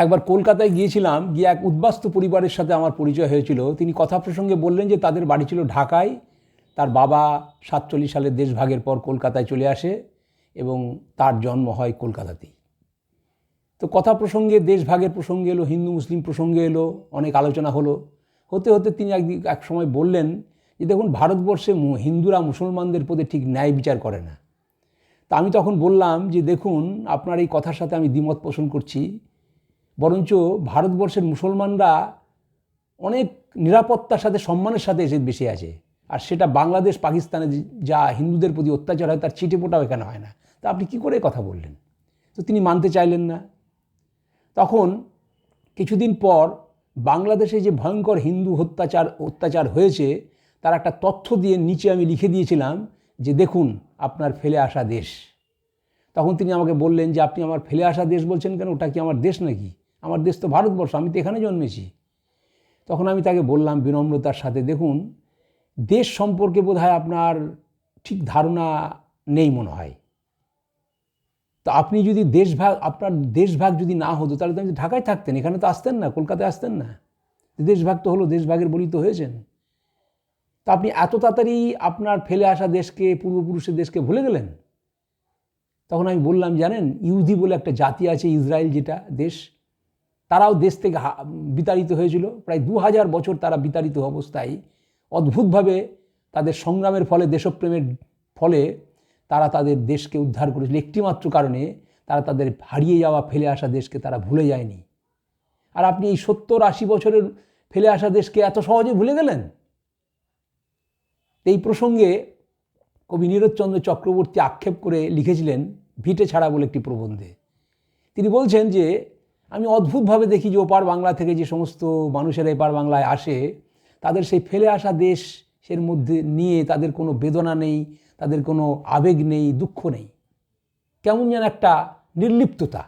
একবার কলকাতায় গিয়েছিলাম, গিয়ে এক উদ্বাস্ত পরিবারের সাথে আমার পরিচয় হয়েছিল। তিনি কথা প্রসঙ্গে বললেন যে তাদের বাড়ি ছিল ঢাকায়। তার বাবা সাতচল্লিশ সালের দেশভাগের পর কলকাতায় চলে আসে এবং তার জন্ম হয় কলকাতাতেই। তো কথা প্রসঙ্গে, দেশভাগের প্রসঙ্গে এলো, হিন্দু, মুসলিম প্রসঙ্গে এলো, অনেক আলোচনা হলো। হতে হতে তিনি একদিন এক সময় বললেন যে দেখুন, ভারতবর্ষে হিন্দুরা মুসলমানদের প্রতি ঠিক ন্যায় বিচার করে না। তা আমি তখন বললাম যে দেখুন, আপনার এই কথার সাথে আমি দ্বিমত পোষণ করছি। বরঞ্চ ভারতবর্ষের মুসলমানরা অনেক নিরাপত্তার সাথে, সম্মানের সাথে এসে বেশি আছে। আর সেটা বাংলাদেশ, পাকিস্তানে যা হিন্দুদের প্রতি অত্যাচার হয়, তার ছিটে ফোটাও এখানে হয় না। তা আপনি কী করে কথা বললেন? তো তিনি মানতে চাইলেন না। তখন কিছুদিন পর বাংলাদেশে যে ভয়ঙ্কর হিন্দু অত্যাচার অত্যাচার হয়েছে, তার একটা তথ্য দিয়ে নিচে আমি লিখে দিয়েছিলাম যে, দেখুন, আপনার ফেলে আসা দেশ। তখন তিনি আমাকে বললেন যে, আপনি আমার ফেলে আসা দেশ বলছেন কেন? ওটা কি আমার দেশ নাকি? আমার দেশ তো ভারতবর্ষ, আমি তো এখানে জন্মেছি। তখন আমি তাকে বললাম বিনম্রতার সাথে, দেখুন, দেশ সম্পর্কে বোধহয় আপনার ঠিক ধারণা নেই মনে হয়। তো আপনি যদি দেশভাগ, আপনার দেশভাগ যদি না হতো, তাহলে তো আপনি ঢাকায় থাকতেন, এখানে তো আসতেন না, কলকাতায় আসতেন না। দেশভাগ তো হলো, দেশভাগের বলি তো হয়েছেন। তা আপনি এত তাড়াতাড়ি আপনার ফেলে আসা দেশকে, পূর্বপুরুষের দেশকে ভুলে গেলেন? তখন আমি বললাম, জানেন, ইহুদি বলে একটা জাতি আছে, ইসরায়েল যেটা দেশ তারাও দেশ থেকে বিতাড়িত হয়েছিল। প্রায় দু হাজার বছর তারা বিতাড়িত অবস্থায় অদ্ভুতভাবে তাদের সংগ্রামের ফলে, দেশপ্রেমের ফলে তারা তাদের দেশকে উদ্ধার করেছিল। একটিমাত্র কারণে তারা তাদের হারিয়ে যাওয়া, ফেলে আসা দেশকে তারা ভুলে যায়নি। আর আপনি এই সত্তর আশি বছরের ফেলে আসা দেশকে এত সহজে ভুলে গেলেন? এই প্রসঙ্গে কবি নীরজচন্দ্র চক্রবর্তী আক্ষেপ করে লিখেছিলেন, ভিটে ছাড়া বলে একটি প্রবন্ধে। তিনি বলছেন যে আমি অদ্ভুতভাবে দেখি যে ওপার বাংলা থেকে যে সমস্ত মানুষেরা এপার বাংলায় আসে, তাদের সেই ফেলে আসা দেশের মধ্যে নিয়ে তাদের কোনো বেদনা নেই, তাদের কোনো আবেগ নেই, দুঃখ নেই। কেমন যেন একটা নির্লিপ্ততা।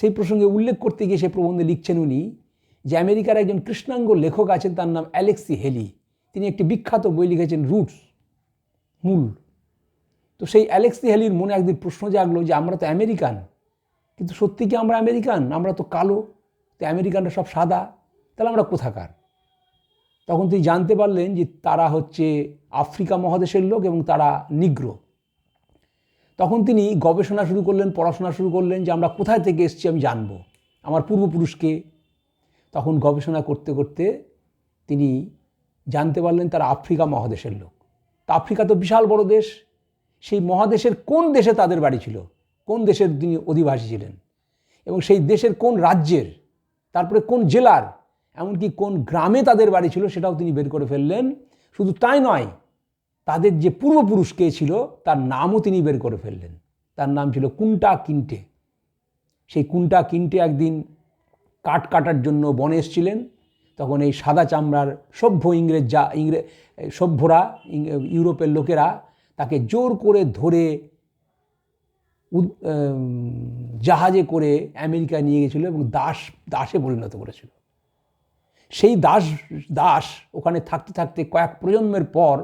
সেই প্রসঙ্গে উল্লেখ করতে গিয়ে সে প্রবন্ধে লিখছেন উনি যে আমেরিকার একজন কৃষ্ণাঙ্গ লেখক আছেন, তার নাম অ্যালেক্সি হেলি। তিনি একটি বিখ্যাত বই লিখেছেন, রুটস, মূল। তো সেই অ্যালেক্সি হেলির মনে একদিন প্রশ্ন জাগলো যে আমরা তো আমেরিকান। কিন্তু সত্যি কি আমরা আমেরিকান? আমরা তো কালো। তো আমেরিকানরা সব সাদা। তাহলে আমরা কোথাকার? তখন তিনি জানতে পারলেন যে তারা হচ্ছে আফ্রিকা মহাদেশের লোক এবং তারা নিগ্র। তখন তিনি গবেষণা শুরু করলেন, পড়াশোনা শুরু করলেন যে আমরা কোথায় থেকে এসছি আমি জানব। আমার পূর্বপুরুষকে। তখন গবেষণা করতে করতে তিনি জানতে পারলেন তারা আফ্রিকা মহাদেশের লোক। তা আফ্রিকা তো বিশাল বড় দেশ। সেই মহাদেশের কোন দেশে তাদের বাড়ি ছিল? কোন দেশের তিনি অধিবাসী ছিলেন? এবং সেই দেশের কোন রাজ্যের, তারপরে কোন জেলার, এমনকি কোন গ্রামে তাদের বাড়ি ছিল সেটাও তিনি বের করে ফেললেন। শুধু তাই নয়, তাদের যে পূর্বপুরুষ কে ছিল, তার নামও তিনি বের করে ফেললেন। তার নাম ছিল কুন্টা কিন্টে। সেই কুন্টা কিন্টে একদিন কাঠ কাটার জন্য বনে এসেছিলেন। তখন এই সাদা চামড়ার সভ্য ইংরেজ যা ইংরেজ সভ্যরা ইউরোপের লোকেরা তাকে জোর করে ধরে জাহাজে করে আমেরিকায় নিয়ে গেছিল এবং দাস, দাসে পরিণত করেছিল। সেই দাস দাস ওখানে থাকতে থাকতে কয়েক প্রজন্মের পর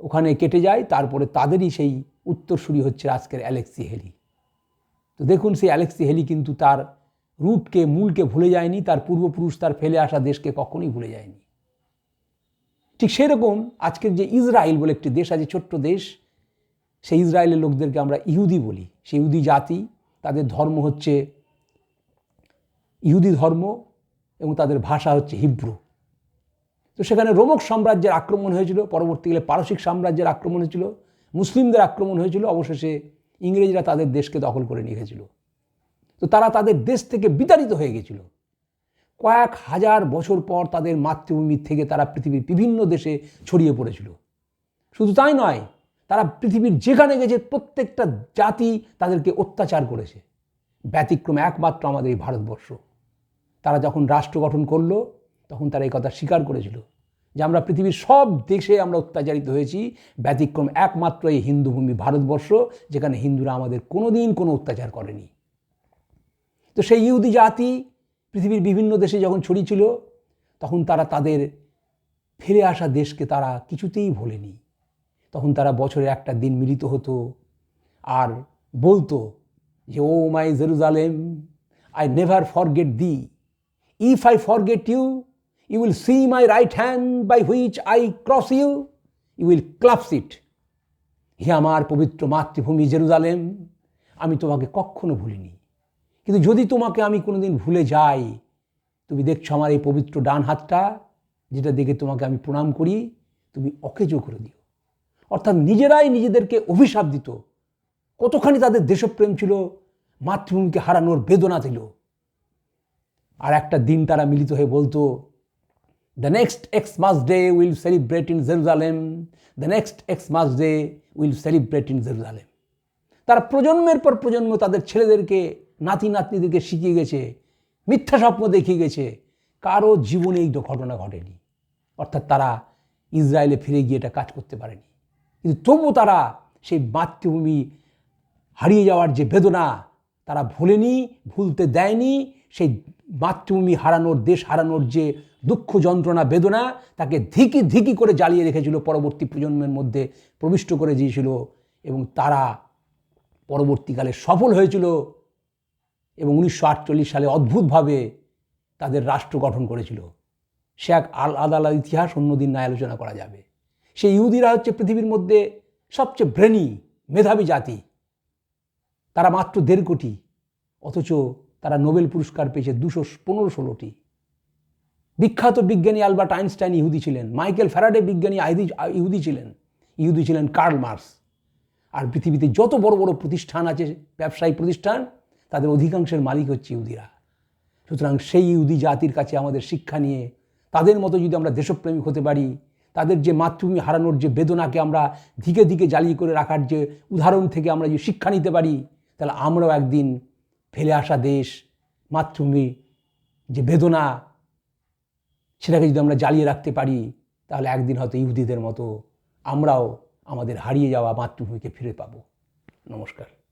ওখানে কেটে যায়, তারপরে তাদেরই সেই উত্তরসূরি হচ্ছে আজকের অ্যালেক্সি হেলি। তো দেখুন, সেই অ্যালেক্সি হেলি কিন্তু তার রুটকে মূলকে ভুলে যায়নি, তার পূর্বপুরুষ তার ফেলে আসা দেশকে কখনোই ভুলে যায়নি। ঠিক সেরকম আজকের যে ইসরায়েল বলে একটি দেশ আছে, ছোট্ট দেশ সেই ইসরায়েলের লোকদেরকে আমরা ইহুদি বলি। সেই ইহুদি জাতি, তাদের ধর্ম হচ্ছে ইহুদি ধর্ম এবং তাদের ভাষা হচ্ছে হিব্রু। তো সেখানে রোমক সাম্রাজ্যের আক্রমণ হয়েছিল, পরবর্তীকালে পারসিক সাম্রাজ্যের আক্রমণ হয়েছিল, মুসলিমদের আক্রমণ হয়েছিল, অবশেষে ইংরেজরা তাদের দেশকে দখল করে নিয়ে গেছিল। তো তারা তাদের দেশ থেকে বিতাড়িত হয়ে গেছিল। কয়েক হাজার বছর পর তাদের মাতৃভূমি থেকে তারা পৃথিবীর বিভিন্ন দেশে ছড়িয়ে পড়েছিল। শুধু তাই নয় তারা পৃথিবীর যেখানে গেছে, প্রত্যেকটা জাতি তাদেরকে অত্যাচার করেছে। ব্যতিক্রম একমাত্র আমাদের এই ভারতবর্ষ। তারা যখন রাষ্ট্র গঠন করল, তখন তারা এই কথা স্বীকার করেছিল যে আমরা পৃথিবীর সব দেশে আমরা অত্যাচারিত হয়েছি। ব্যতিক্রম একমাত্র এই হিন্দু ভূমি ভারতবর্ষ, যেখানে হিন্দুরা আমাদের কোনোদিন কোনো অত্যাচার করেনি। তো সেই ইহুদি জাতি পৃথিবীর বিভিন্ন দেশে যখন ছড়িয়েছিল তখন তারা তাদের ফিরে আসা দেশকে তারা কিছুতেই ভোলেনি। তখন তারা বছরে একটা দিন মিলিত হতো আর বলতো যে, O my Jerusalem I never forget the if I forget you you will see my right hand by which I cross you you will claps it হে আমার পবিত্র মাতৃভূমি জেরুজালেম, আমি তোমাকে কখনো ভুলিনি। কিন্তু যদি তোমাকে আমি কোনোদিন ভুলে যাই, তুমি দেখছ আমার এই পবিত্র ডান হাতটা, যেটা দেখে তোমাকে আমি প্রণাম করি, তুমি অকেজো করে দিও। অর্থাৎ নিজেরাই নিজেদেরকে অভিশাপ দিত। কতখানি তাদের দেশপ্রেম ছিল, মাতৃভূমিকে হারানোর বেদনা ছিল। আর একটা দিন তারা মিলিত হয়ে বলতো the next Xmas day will celebrate in Jerusalem the next Xmas day will celebrate in Jerusalem তারা প্রজন্মের পর প্রজন্ম তাদের ছেলেদেরকে, নাতি নাতনিদেরকে শিখিয়ে গেছে, মিথ্যা স্বপ্ন দেখিয়ে গেছে, কারও জীবনে এই ঘটনা ঘটেনি। অর্থাৎ তারা ইসরায়েলে ফিরে গিয়ে এটা কাজ করতে পারেনি। কিন্তু তবু তারা সেই মাতৃভূমি হারিয়ে যাওয়ার যে বেদনা তারা ভুলেনি, ভুলতে দেয়নি। সেই মাতৃভূমি হারানোর, দেশ হারানোর যে দুঃখ যন্ত্রণা, বেদনা তাকে ধিকি ধিকি করে জ্বালিয়ে রেখেছিল পরবর্তী প্রজন্মের মধ্যে, প্রবিষ্ট করে দিয়েছিল এবং তারা পরবর্তীকালে সফল হয়েছিল এবং উনিশশো আটচল্লিশ সালে অদ্ভুতভাবে তাদের রাষ্ট্র গঠন করেছিল। সে এক আলাদা আলাদা ইতিহাস অন্যদিন না আলোচনা করা যাবে। সেই ইহুদিরা হচ্ছে পৃথিবীর মধ্যে সবচেয়ে ব্রেনি মেধাবী জাতি। তারা মাত্র দেড় কোটি, অথচ তারা নোবেল পুরস্কার পেয়েছে দুশো পনেরো ষোলোটি। বিখ্যাত বিজ্ঞানী আলবার্ট আইনস্টাইন ইহুদি ছিলেন, মাইকেল ফ্যারাডে বিজ্ঞানী আইদি, ইহুদি ছিলেন ইহুদি ছিলেন কার্ল মার্স আর পৃথিবীতে যত বড় বড় প্রতিষ্ঠান আছে, ব্যবসায়ী প্রতিষ্ঠান, তাদের অধিকাংশের মালিক হচ্ছে ইহুদিরা। সুতরাং সেই ইহুদি জাতির কাছে আমাদের শিক্ষা নিয়ে, তাদের মতো যদি আমরা দেশপ্রেমিক হতে পারি তাদের যে মাতৃভূমি হারানোর যে বেদনাকে আমরা দিকে দিকে জ্বালিয়ে করে রাখার যে উদাহরণ থেকে আমরা যদি শিক্ষা নিতে পারি, তাহলে আমরাও একদিন ফেলে আসা দেশ, মাতৃভূমি যে বেদনা, সেটাকে যদি আমরা জ্বালিয়ে রাখতে পারি, তাহলে একদিন হয়তো ইহুদিদের মতো আমরাও আমাদের হারিয়ে যাওয়া মাতৃভূমিকে ফিরে পাবো। নমস্কার।